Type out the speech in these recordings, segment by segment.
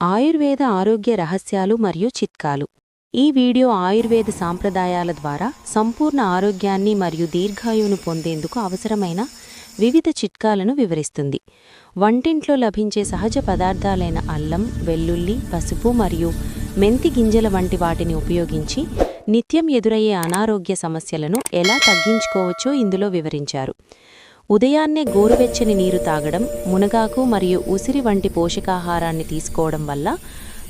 ఆయుర్వేద ఆరోగ్య రహస్యాలు మరియు చిట్కాలు. ఈ వీడియో ఆయుర్వేద సాంప్రదాయాల ద్వారా సంపూర్ణ ఆరోగ్యాన్ని మరియు దీర్ఘాయువును పొందేందుకు అవసరమైన వివిధ చిట్కాలను వివరిస్తుంది. వంటింట్లో లభించే సహజ పదార్థాలైన అల్లం వెల్లుల్లి పసుపు మరియు మెంతి గింజల వంటి వాటిని ఉపయోగించి నిత్యం ఎదురయ్యే అనారోగ్య సమస్యలను ఎలా తగ్గించుకోవచ్చో ఇందులో వివరించారు. ఉదయాన్నే గోరువెచ్చని నీరు తాగడం మునగాకు మరియు ఉసిరి వంటి పోషకాహారాన్ని తీసుకోవడం వల్ల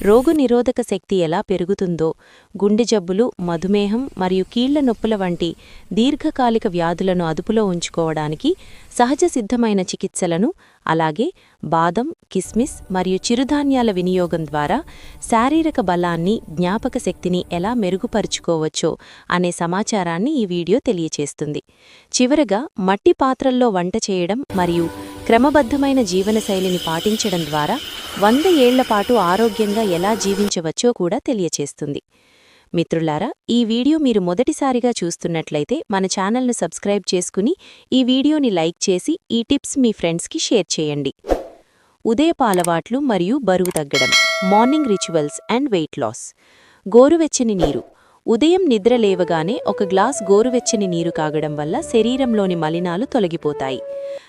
రోగనిరోధక శక్తి ఎలా పెరుగుతుందో గుండె జబ్బులు మధుమేహం మరియు కీళ్ళ నొప్పుల వంటి దీర్ఘకాలిక వ్యాధులను అదుపులో ఉంచుకోవడానికి సహజ సిద్ధమైన చికిత్సలను అలాగే బాదం కిస్మిస్ మరియు చిరుధాన్యాల వినియోగం ద్వారా శారీరక బలాన్ని జ్ఞాపక శక్తిని ఎలా మెరుగుపరుచుకోవచ్చో అనే సమాచారాన్ని ఈ వీడియో తెలియచేస్తుంది. చివరగా మట్టి పాత్రల్లో వంట చేయడం మరియు క్రమబద్ధమైన జీవనశైలిని పాటించడం ద్వారా వంద ఏళ్ళపాటు ఆరోగ్యంగా ఎలా జీవించవచ్చో కూడా తెలియచేస్తుంది. మిత్రులారా ఈ వీడియో మీరు మొదటిసారిగా చూస్తున్నట్లయితే మన ఛానల్ను సబ్స్క్రైబ్ చేసుకుని ఈ వీడియోని లైక్ చేసి ఈ టిప్స్ మీ ఫ్రెండ్స్కి షేర్ చేయండి. ఉదయపు అలవాట్లు మరియు బరువు తగ్గడం morning rituals and weight loss గోరువెచ్చని నీరు ఉదయం నిద్ర లేవగానే ఒక గ్లాస్ గోరువెచ్చని నీరు కాగడం వల్ల శరీరంలోని మలినాలు తొలగిపోతాయి.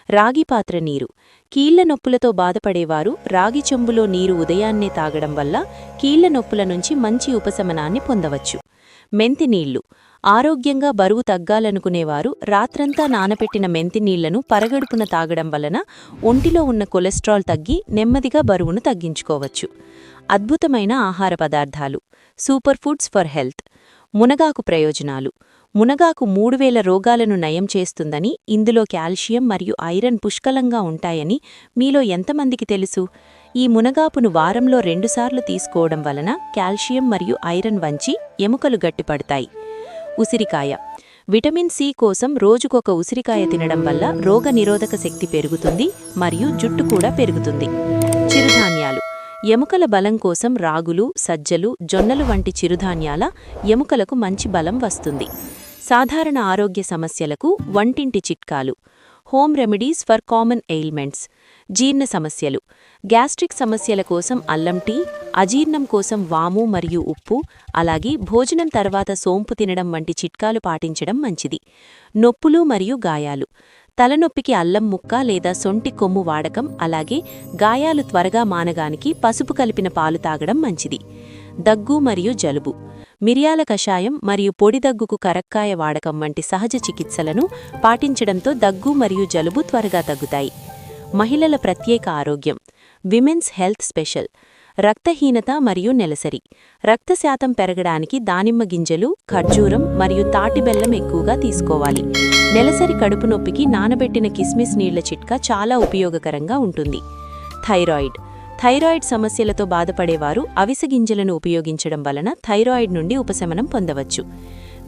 రాగి పాత్ర నీరు. కీళ్ళ నొప్పులతో బాధపడేవారు రాగి చెంబులో నీరు ఉదయాన్నే తాగడం వల్ల కీళ్ళ నొప్పుల నుంచి మంచి ఉపశమనాన్ని పొందవచ్చు. మెంతి నీళ్ళు. ఆరోగ్యంగా బరువు తగ్గాలనుకునేవారు రాత్రంతా నానపెట్టిన మెంతి నీళ్ళను పరగడుపున తాగడం వలన ఒంటిలో ఉన్న కొలెస్ట్రాల్ తగ్గి నెమ్మదిగా బరువును తగ్గించుకోవచ్చు. అద్భుతమైన ఆహార పదార్థాలు. Super foods for health. మునగాకు ప్రయోజనాలు. మునగాకు మూడు వేల రోగాలను నయం చేస్తుందని ఇందులో కాల్షియం మరియు ఐరన్ పుష్కలంగా ఉంటాయని మీలో ఎంతమందికి తెలుసు? ఈ మునగాపును వారంలో రెండుసార్లు తీసుకోవడం వలన కాల్షియం మరియు ఐరన్ వంచి ఎముకలు గట్టిపడతాయి. ఉసిరికాయ. విటమిన్ సి కోసం రోజుకొక ఉసిరికాయ తినడం వల్ల రోగనిరోధక శక్తి పెరుగుతుంది మరియు జుట్టు కూడా పెరుగుతుంది. చిరుధాన్యాలు. ఎముకల బలం కోసం రాగులు సజ్జలు జొన్నలు వంటి చిరుధాన్యాల ఎముకలకు మంచి బలం వస్తుంది. సాధారణ ఆరోగ్య సమస్యలకు వంటింటి చిట్కాలు. Home remedies for common ailments. జీర్ణ సమస్యలు. గ్యాస్ట్రిక్ సమస్యల కోసం అల్లం టీ అజీర్ణం కోసం వాము మరియు ఉప్పు అలాగే భోజనం తర్వాత సోంపు తినడం వంటి చిట్కాలు పాటించడం మంచిది. నొప్పులు మరియు గాయాలు. తలనొప్పికి అల్లం ముక్క లేదా సొంటి కొమ్ము వాడకం అలాగే గాయాలు త్వరగా మానగానికి పసుపు కలిపిన పాలు తాగడం మంచిది. దగ్గు మరియు జలుబు. మిరియాల కషాయం మరియు పొడి దగ్గుకు కరక్కాయ వాడకం వంటి సహజ చికిత్సలను పాటించడంతో దగ్గు మరియు జలుబు త్వరగా తగ్గుతాయి. మహిళల ప్రత్యేక ఆరోగ్యం. Women's health special. రక్తహీనత మరియు నెలసరి. రక్తశాతం పెరగడానికి దానిమ్మ గింజలు ఖర్జూరం మరియు తాటిబెల్లం ఎక్కువగా తీసుకోవాలి. నెలసరి కడుపు నొప్పికి నానబెట్టిన కిస్మిస్ నీళ్ళ చిట్కా చాలా ఉపయోగకరంగా ఉంటుంది. థైరాయిడ్. థైరాయిడ్ సమస్యలతో బాధపడేవారు అవిసె గింజలను ఉపయోగించడం వలన థైరాయిడ్ నుండి ఉపశమనం పొందవచ్చు.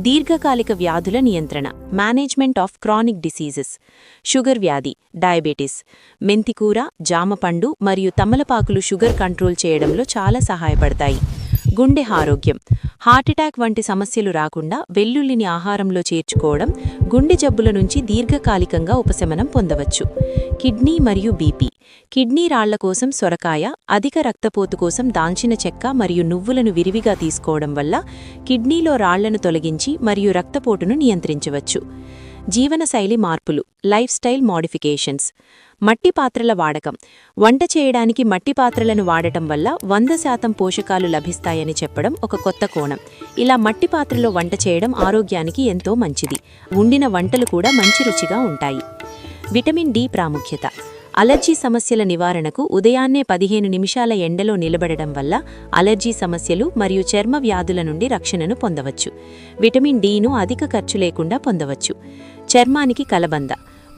దీర్ఘకాలిక వ్యాధుల నియంత్రణ. Management of chronic diseases. Sugar వ్యాధి. డయాబెటీస్. మెంతికూర జామపండు మరియు తమలపాకులు షుగర్ కంట్రోల్ చేయడంలో చాలా సహాయపడతాయి. గుండె ఆరోగ్యం. హార్ట్అటాక్ వంటి సమస్యలు రాకుండా వెల్లుల్లిని ఆహారంలో చేర్చుకోవడం గుండె జబ్బుల నుంచి దీర్ఘకాలికంగా ఉపశమనం పొందవచ్చు. కిడ్నీ మరియు బీపీ. కిడ్నీ రాళ్ళ కోసం సొరకాయ అధిక రక్తపోతు కోసం దాల్చిన చెక్క మరియు నువ్వులను విరివిగా తీసుకోవడం వల్ల కిడ్నీలో రాళ్ళను తొలగించి మరియు రక్తపోటును నియంత్రించవచ్చు. జీవనశైలి మార్పులు లైఫ్ స్టైల్ మోడిఫికేషన్స్. మట్టి పాత్రల వాడకం. వంట చేయడానికి మట్టి పాత్రలను వాడటం వల్ల వంద శాతం పోషకాలు లభిస్తాయని చెప్పడం ఒక కొత్త కోణం. ఇలా మట్టి పాత్రలో వంట చేయడం ఆరోగ్యానికి ఎంతో మంచిది. ఉండిన వంటలు కూడా మంచి రుచిగా ఉంటాయి. విటమిన్ డి ప్రాముఖ్యత. అలర్జీ సమస్యల నివారణకు ఉదయాన్నే పదిహేను నిమిషాల ఎండలో నిలబడడం వల్ల అలర్జీ సమస్యలు మరియు చర్మ వ్యాధుల నుండి రక్షణను పొందవచ్చు. విటమిన్ డిను అధిక ఖర్చు లేకుండా పొందవచ్చు. చర్మానికి కలబంద.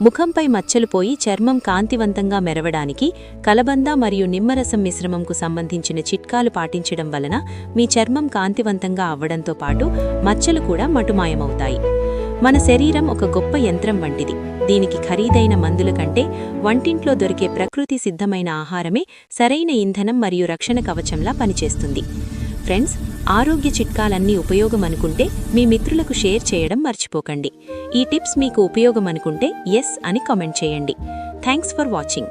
ముఖంపై మచ్చలు పోయి చర్మం కాంతివంతంగా మెరవడానికి కలబంద మరియు నిమ్మరసం మిశ్రమంకు సంబంధించిన చిట్కాలు పాటించడం వలన మీ చర్మం కాంతివంతంగా అవ్వడంతో పాటు మచ్చలు కూడా మటుమాయమవుతాయి. మన శరీరం ఒక గొప్ప యంత్రం వంటిది. దీనికి ఖరీదైన మందుల కంటే వంటింట్లో దొరికే ప్రకృతి సిద్ధమైన ఆహారమే సరైన ఇంధనం మరియు రక్షణ కవచంలా పనిచేస్తుంది. ఫ్రెండ్స్ ఆరోగ్య చిట్కాలన్నీ ఉపయోగం అనుకుంటే మీ మిత్రులకు షేర్ చేయడం మర్చిపోకండి. ఈ టిప్స్ మీకు ఉపయోగం అనుకుంటే ఎస్ అని కామెంట్ చేయండి. Thanks for watching.